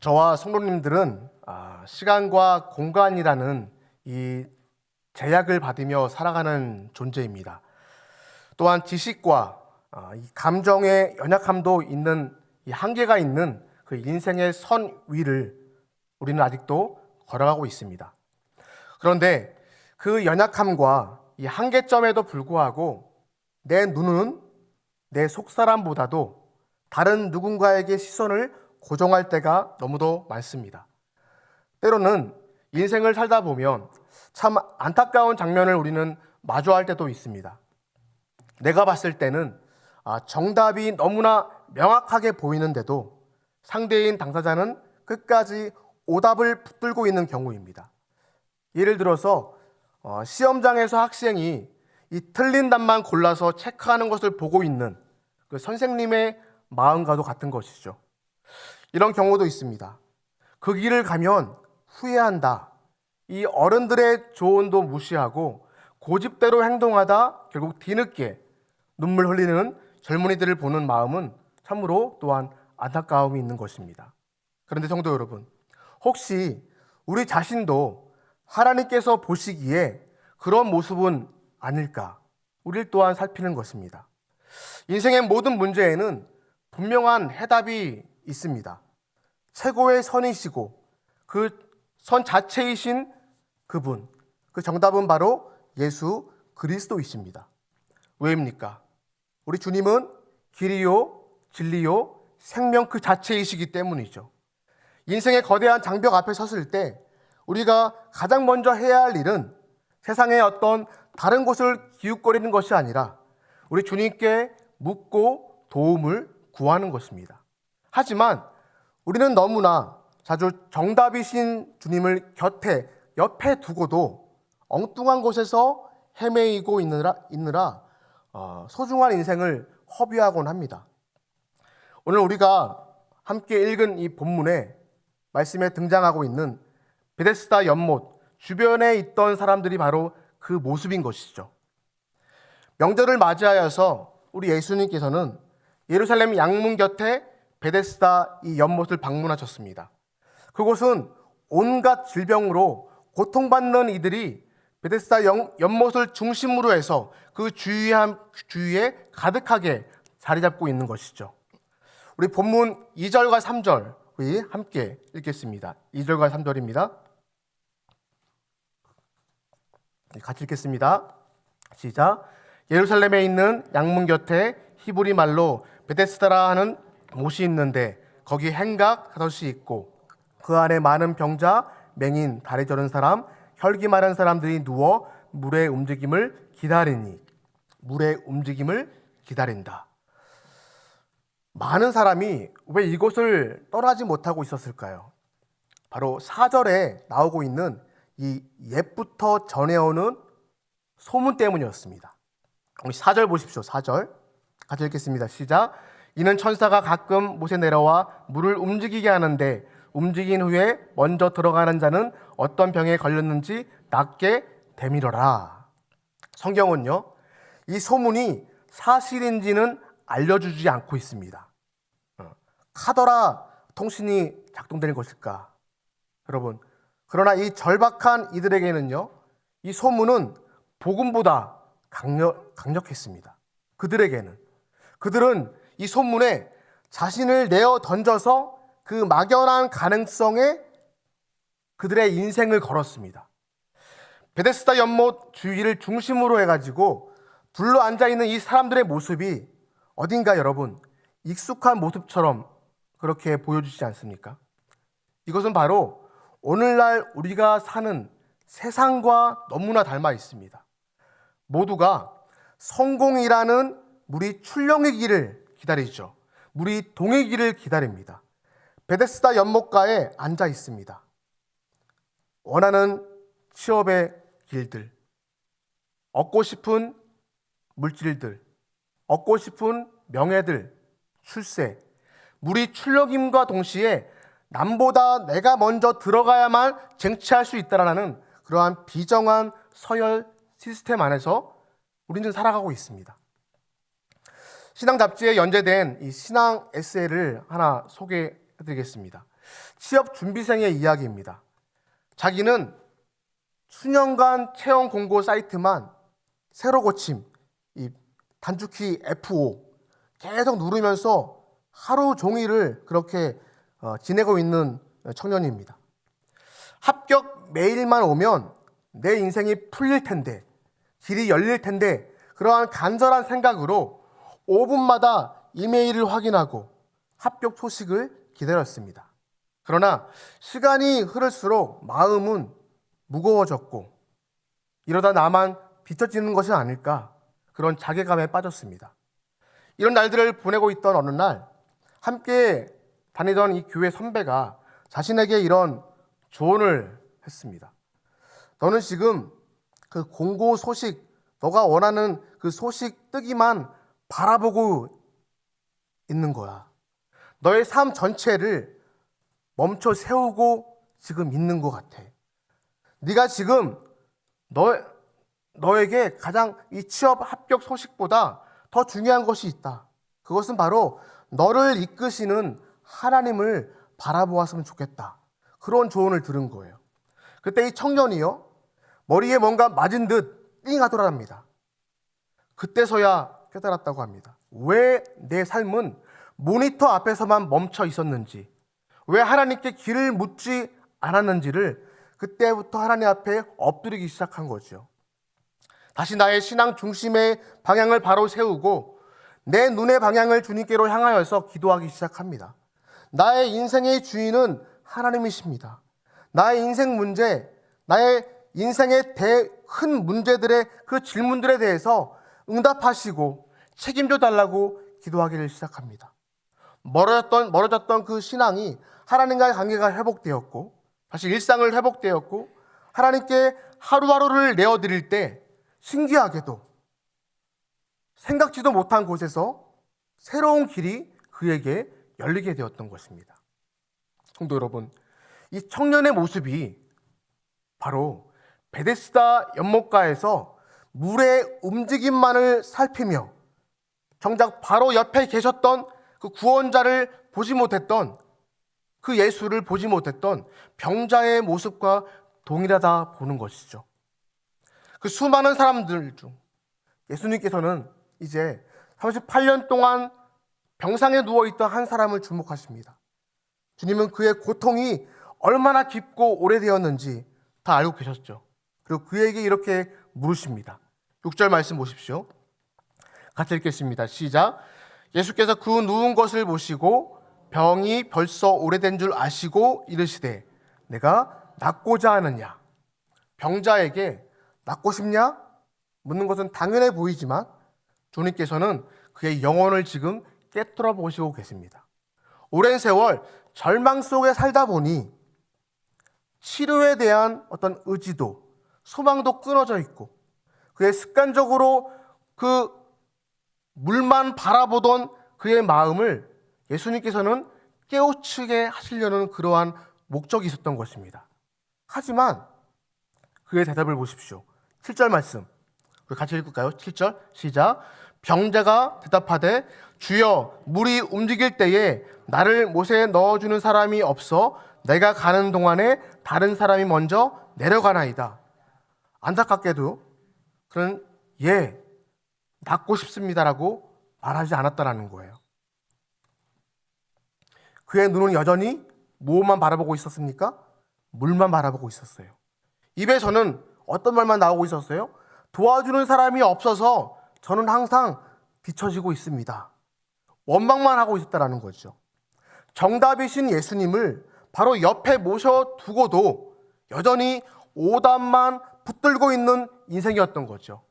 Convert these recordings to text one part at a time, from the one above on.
저와 성도님들은 아, 시간과 공간이라는 이 제약을 받으며 살아가는 존재입니다. 또한 지식과 아, 이 감정의 연약함도 있는 이 한계가 있는 그 인생의 선 위를 우리는 아직도 걸어가고 있습니다. 그런데 그 연약함과 이 한계점에도 불구하고 내 눈은 내 속사람보다도 다른 누군가에게 시선을 고정할 때가 너무도 많습니다. 때로는 인생을 살다 보면 참 안타까운 장면을 우리는 마주할 때도 있습니다. 내가 봤을 때는 아, 정답이 너무나 명확하게 보이는데도 상대인 당사자는 끝까지 오답을 붙들고 있는 경우입니다. 예를 들어서 어, 시험장에서 학생이 이 틀린 답만 골라서 체크하는 것을 보고 있는 그 선생님의 마음과도 같은 것이죠. 이런 경우도 있습니다. 그 길을 가면 후회한다. 이 어른들의 조언도 무시하고 고집대로 행동하다 결국 뒤늦게 눈물 흘리는 젊은이들을 보는 마음은 참으로 또한 안타까움이 있는 것입니다. 그런데 성도 여러분, 혹시 우리 자신도 하나님께서 보시기에 그런 모습은 아닐까? 우리를 또한 살피는 것입니다. 인생의 모든 문제에는 분명한 해답이 있습니다. 최고의 선이시고 그 선 자체이신 그분, 그 정답은 바로 예수 그리스도이십니다. 왜입니까? 우리 주님은 길이요, 진리요, 생명 그 자체이시기 때문이죠. 인생의 거대한 장벽 앞에 섰을 때 우리가 가장 먼저 해야 할 일은 세상의 어떤 다른 곳을 기웃거리는 것이 아니라 우리 주님께 묻고 도움을 구하는 것입니다. 하지만 우리는 너무나 자주 정답이신 주님을 곁에 옆에 두고도 엉뚱한 곳에서 헤매이고 있느라, 있느라 어, 소중한 인생을 허비하곤 합니다. 오늘 우리가 함께 읽은 이 본문에 말씀에 등장하고 있는 베데스다 연못 주변에 있던 사람들이 바로 그 모습인 것이죠. 명절을 맞이하여서 우리 예수님께서는 예루살렘 양문 곁에 베데스다 이 연못을 방문하셨습니다. 그곳은 온갖 질병으로 고통받는 이들이 베데스다 연못을 중심으로 해서 그 주위에, 주위에 가득하게 자리 잡고 있는 것이죠. 우리 본문 2절과 3절 우리 함께 읽겠습니다. 2절과 3절입니다. 같이 읽겠습니다. 시작. 예루살렘에 있는 양문 곁에 히브리 말로 베데스다라 하는 못이 있는데 거기 행각 사도시 있고 그 안에 많은 병자, 맹인, 다리 저른 사람, 혈기 마른 사람들이 누워 물의 움직임을 기다리니 물의 움직임을 기다린다. 많은 사람이 왜 이곳을 떠나지 못하고 있었을까요? 바로 사절에 나오고 있는 이 옛부터 전해오는 소문 때문이었습니다. 우리 4절 보십시오. 4절. 같이 읽겠습니다. 시작. 이는 천사가 가끔 못에 내려와 물을 움직이게 하는데 움직인 후에 먼저 들어가는 자는 어떤 병에 걸렸는지 낫게 되밀어라. 성경은요, 이 소문이 사실인지는 알려주지 않고 있습니다. 어, 카더라 통신이 작동되는 것일까? 여러분, 그러나 이 절박한 이들에게는요, 이 소문은 복음보다 강력, 강력했습니다. 그들에게는. 그들은 이 소문에 자신을 내어 던져서 그 막연한 가능성에 그들의 인생을 걸었습니다. 베데스다 연못 주위를 중심으로 해가지고 둘러 앉아 있는 이 사람들의 모습이 어딘가 여러분 익숙한 모습처럼 그렇게 보여주지 않습니까? 이것은 바로 오늘날 우리가 사는 세상과 너무나 닮아 있습니다. 모두가 성공이라는 출렁의 길을 기다리죠. 물이 길을 기다립니다. 베데스다 연못가에 앉아 있습니다. 원하는 취업의 길들, 얻고 싶은 물질들, 얻고 싶은 명예들, 출세, 물이 출렁임과 동시에 남보다 내가 먼저 들어가야만 쟁취할 수 있다라는 그러한 비정한 서열 시스템 안에서 우리는 살아가고 있습니다. 신앙 잡지에 연재된 이 신앙 에세이를 하나 소개해 드리겠습니다. 취업 준비생의 이야기입니다. 자기는 수년간 채용 공고 사이트만 새로 고침, 이 단축키 F5 계속 누르면서 하루 종일을 그렇게 어, 지내고 있는 청년입니다. 합격 메일만 오면 내 인생이 풀릴 텐데, 길이 열릴 텐데, 그러한 간절한 생각으로 5분마다 이메일을 확인하고 합격 소식을 기다렸습니다. 그러나 시간이 흐를수록 마음은 무거워졌고 이러다 나만 비춰지는 것이 아닐까 그런 자괴감에 빠졌습니다. 이런 날들을 보내고 있던 어느 날 함께 다니던 이 교회 선배가 자신에게 이런 조언을 했습니다. 너는 지금 그 공고 소식, 너가 원하는 그 소식 뜨기만 바라보고 있는 거야. 너의 삶 전체를 멈춰 세우고 지금 있는 것 같아. 네가 지금 너 너에게 가장 이 취업 합격 소식보다 더 중요한 것이 있다. 그것은 바로 너를 이끄시는 하나님을 바라보았으면 좋겠다. 그런 조언을 들은 거예요. 그때 이 청년이요 머리에 뭔가 맞은 듯 띵 하더랍니다. 그때서야 깨달았다고 합니다. 왜 내 삶은 모니터 앞에서만 멈춰 있었는지, 왜 하나님께 길을 묻지 않았는지를 그때부터 하나님 앞에 엎드리기 시작한 거죠. 다시 나의 신앙 중심의 방향을 바로 세우고 내 눈의 방향을 주님께로 향하여서 기도하기 시작합니다. 나의 인생의 주인은 하나님이십니다. 나의 인생 문제, 나의 인생의 대 큰 문제들의 그 질문들에 대해서 응답하시고 책임져 달라고 기도하기를 시작합니다. 멀어졌던 멀어졌던 그 신앙이 하나님과의 관계가 회복되었고 다시 일상을 회복되었고 하나님께 하루하루를 내어 드릴 때 신기하게도 생각지도 못한 곳에서 새로운 길이 그에게 열리게 되었던 것입니다. 성도 여러분, 이 청년의 모습이 바로 베데스다 연못가에서 물의 움직임만을 살피며 정작 바로 옆에 계셨던 그 구원자를 보지 못했던 그 예수를 보지 못했던 병자의 모습과 동일하다 보는 것이죠. 그 수많은 사람들 중 예수님께서는 이제 38년 동안 병상에 누워 있던 한 사람을 주목하십니다. 주님은 그의 고통이 얼마나 깊고 오래되었는지 다 알고 계셨죠. 그리고 그에게 이렇게 물으십니다. 6절 말씀 보십시오. 같이 읽겠습니다. 시작. 예수께서 그 누운 것을 보시고 병이 벌써 오래된 줄 아시고 이르시되 내가 낫고자 하느냐. 병자에게 낫고 싶냐? 묻는 것은 당연해 보이지만 주님께서는 그의 영혼을 지금 깨뜨려 보시고 계십니다. 오랜 세월 절망 속에 살다 보니 치료에 대한 어떤 의지도 소망도 끊어져 있고 그의 습관적으로 그 물만 바라보던 그의 마음을 예수님께서는 깨우치게 하시려는 그러한 목적이 있었던 것입니다. 하지만 그의 대답을 보십시오. 7절 말씀. 우리 같이 읽을까요? 7절 시작. 병자가 대답하되 주여 물이 움직일 때에 나를 못에 넣어주는 사람이 없어 내가 가는 동안에 다른 사람이 먼저 내려가나이다. 안타깝게도 그는 예 낫고 싶습니다라고 말하지 않았다라는 거예요. 그의 눈은 여전히 무엇만 바라보고 있었습니까? 물만 바라보고 있었어요. 입에서는 어떤 말만 나오고 있었어요? 도와주는 사람이 없어서 저는 항상 비춰지고 있습니다. 원망만 하고 있었다라는 거죠. 정답이신 예수님을 바로 옆에 모셔두고도 여전히 오답만 붙들고 있는 인생이었던 거죠.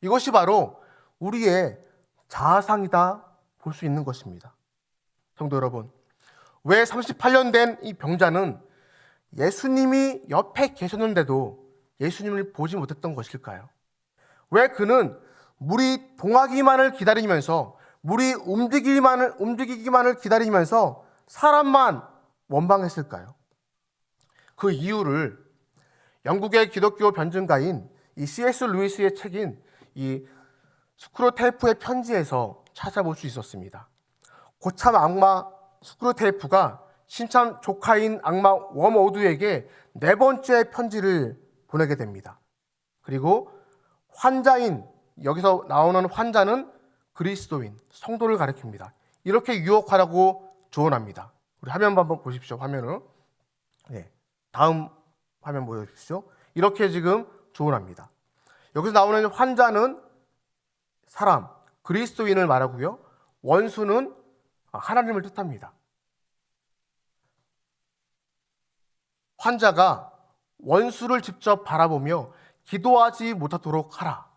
이것이 바로 우리의 자아상이다 볼 수 있는 것입니다. 성도 여러분, 왜 38년 된 이 병자는 예수님이 옆에 계셨는데도 예수님을 보지 못했던 것일까요? 왜 그는 물이 동하기만을 기다리면서 물이 움직이기만을 움직이기만을 기다리면서 사람만 원망했을까요? 그 이유를 영국의 기독교 변증가인 이 C.S. 루이스의 책인 이 스크루테이프의 편지에서 찾아볼 수 있었습니다. 고참 악마 스크루테이프가 신참 조카인 악마 워모두에게 네 번째 편지를 보내게 됩니다. 그리고 환자인 여기서 나오는 환자는 그리스도인 성도를 가리킵니다. 이렇게 유혹하라고 조언합니다. 우리 화면 한번 보십시오. 화면을. 네. 다음 화면 보여주십시오. 이렇게 지금 조언합니다. 여기서 나오는 환자는 사람, 그리스도인을 말하고요. 원수는 하나님을 뜻합니다. 환자가 원수를 직접 바라보며 기도하지 못하도록 하라.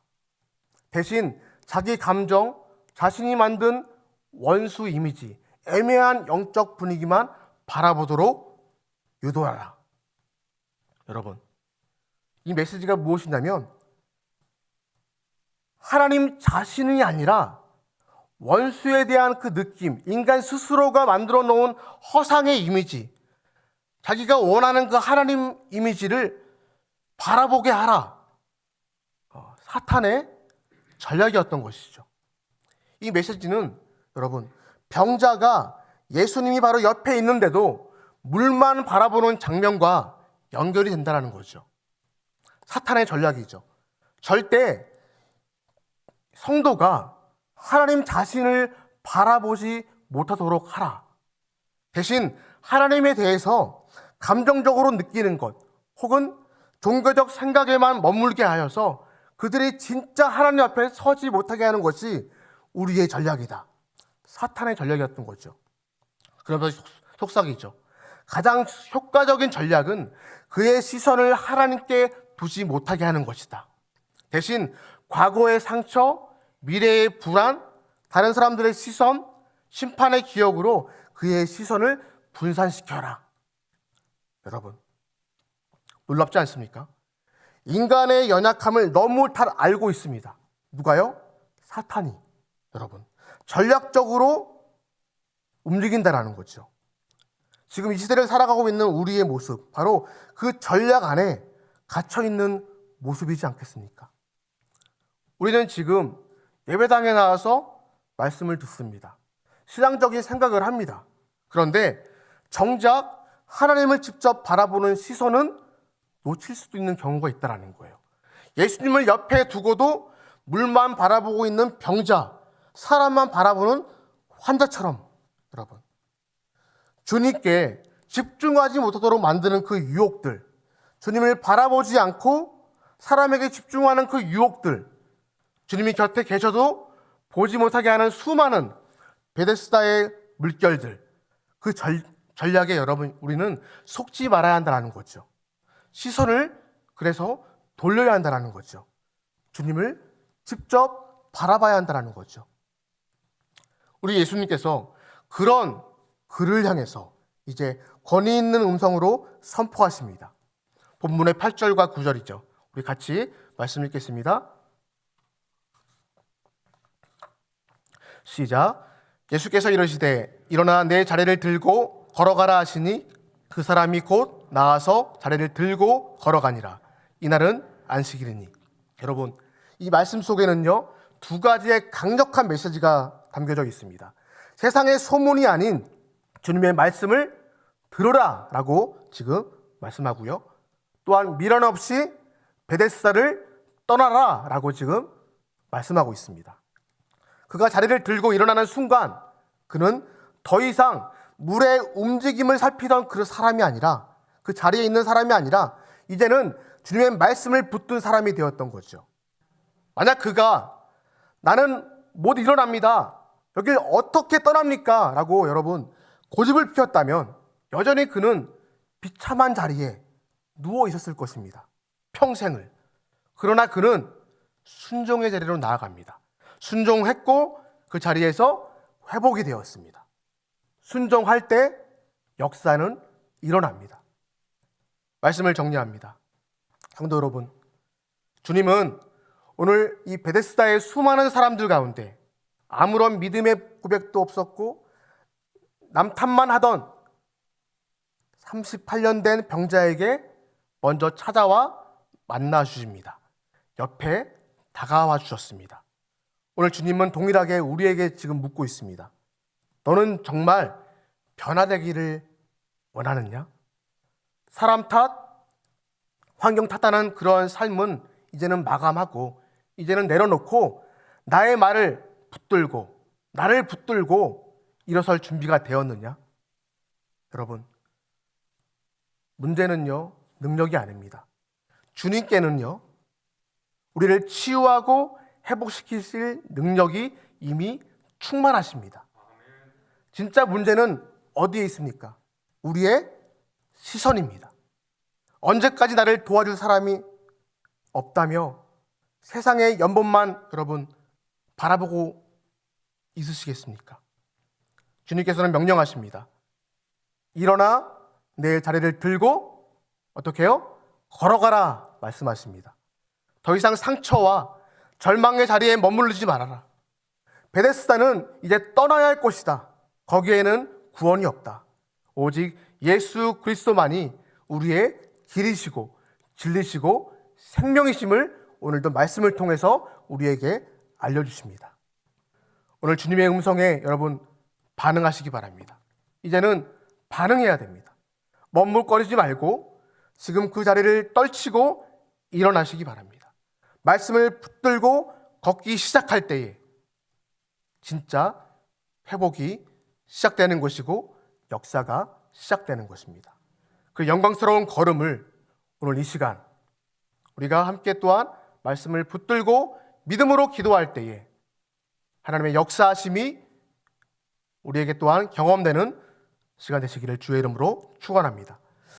대신 자기 감정, 자신이 만든 원수 이미지, 애매한 영적 분위기만 바라보도록 유도하라. 여러분, 이 메시지가 무엇이냐면 하나님 자신이 아니라 원수에 대한 그 느낌, 인간 스스로가 만들어 놓은 허상의 이미지, 자기가 원하는 그 하나님 이미지를 바라보게 하라. 어, 사탄의 전략이었던 것이죠. 이 메시지는 여러분, 병자가 예수님이 바로 옆에 있는데도 물만 바라보는 장면과 연결이 된다는 거죠. 사탄의 전략이죠. 절대 성도가 하나님 자신을 바라보지 못하도록 하라. 대신 하나님에 대해서 감정적으로 느끼는 것 혹은 종교적 생각에만 머물게 하여서 그들이 진짜 하나님 앞에 서지 못하게 하는 것이 우리의 전략이다. 사탄의 전략이었던 거죠. 그러면서 속삭이죠. 가장 효과적인 전략은 그의 시선을 하나님께 두지 못하게 하는 것이다. 대신 과거의 상처, 미래의 불안, 다른 사람들의 시선, 심판의 기억으로 그의 시선을 분산시켜라. 여러분, 놀랍지 않습니까? 인간의 연약함을 너무 잘 알고 있습니다. 누가요? 사탄이. 여러분, 전략적으로 움직인다라는 거죠. 지금 이 시대를 살아가고 있는 우리의 모습, 바로 그 전략 안에 갇혀 있는 모습이지 않겠습니까? 우리는 지금 예배당에 나와서 말씀을 듣습니다. 신앙적인 생각을 합니다. 그런데 정작 하나님을 직접 바라보는 시선은 놓칠 수도 있는 경우가 있다는 거예요. 예수님을 옆에 두고도 물만 바라보고 있는 병자, 사람만 바라보는 환자처럼 여러분. 주님께 집중하지 못하도록 만드는 그 유혹들, 주님을 바라보지 않고 사람에게 집중하는 그 유혹들, 주님이 곁에 계셔도 보지 못하게 하는 수많은 베데스다의 물결들, 그 전, 전략에 여러분 우리는 속지 말아야 한다는 거죠. 시선을 그래서 돌려야 한다는 거죠. 주님을 직접 바라봐야 한다는 거죠. 우리 예수님께서 그런 그를 향해서 이제 권위 있는 음성으로 선포하십니다. 본문의 8절과 9절이죠. 우리 같이 말씀 읽겠습니다. 시작. 예수께서 이르시되 일어나 내 자리를 들고 걸어가라 하시니 그 사람이 곧 나와서 자리를 들고 걸어가니라. 이날은 안식일이니. 여러분, 이 말씀 속에는요, 두 가지의 강력한 메시지가 담겨져 있습니다. 세상의 소문이 아닌 주님의 말씀을 들어라 라고 지금 말씀하고요. 또한 미련 없이 베데스다를 떠나라 라고 지금 말씀하고 있습니다. 그가 자리를 들고 일어나는 순간 그는 더 이상 물의 움직임을 살피던 그 사람이 아니라 그 자리에 있는 사람이 아니라 이제는 주님의 말씀을 붙든 사람이 되었던 거죠. 만약 그가 나는 못 일어납니다. 여길 어떻게 떠납니까? 라고 여러분 고집을 피웠다면 여전히 그는 비참한 자리에 누워 있었을 것입니다. 평생을. 그러나 그는 순종의 자리로 나아갑니다. 순종했고 그 자리에서 회복이 되었습니다. 순종할 때 역사는 일어납니다. 말씀을 정리합니다. 성도 여러분, 주님은 오늘 이 베데스다의 수많은 사람들 가운데 아무런 믿음의 고백도 없었고 남탓만 하던 38년 된 병자에게 먼저 찾아와 만나 주십니다. 옆에 다가와 주셨습니다. 오늘 주님은 동일하게 우리에게 지금 묻고 있습니다. 너는 정말 변화되기를 원하느냐? 사람 탓, 환경 탓하는 그런 삶은 이제는 마감하고 이제는 내려놓고 나의 말을 붙들고 나를 붙들고 일어설 준비가 되었느냐? 여러분, 문제는요, 능력이 아닙니다. 주님께는요, 우리를 치유하고 회복시키실 능력이 이미 충만하십니다. 진짜 문제는 어디에 있습니까? 우리의 시선입니다. 언제까지 나를 도와줄 사람이 없다며 세상의 연본만 여러분 바라보고 있으시겠습니까? 주님께서는 명령하십니다. 일어나 내 자리를 들고 어떻게 해요? 걸어가라 말씀하십니다. 더 이상 상처와 절망의 자리에 머무르지 말아라. 베데스다는 이제 떠나야 할 곳이다. 거기에는 구원이 없다. 오직 예수 그리스도만이 우리의 길이시고 진리시고 생명이심을 오늘도 말씀을 통해서 우리에게 알려주십니다. 오늘 주님의 음성에 여러분 반응하시기 바랍니다. 이제는 반응해야 됩니다. 머물거리지 말고 지금 그 자리를 떨치고 일어나시기 바랍니다. 말씀을 붙들고 걷기 시작할 때에 진짜 회복이 시작되는 것이고 역사가 시작되는 것입니다. 그 영광스러운 걸음을 오늘 이 시간 우리가 함께 또한 말씀을 붙들고 믿음으로 기도할 때에 하나님의 역사하심이 우리에게 또한 경험되는 시간 되시기를 주의 이름으로 축원합니다.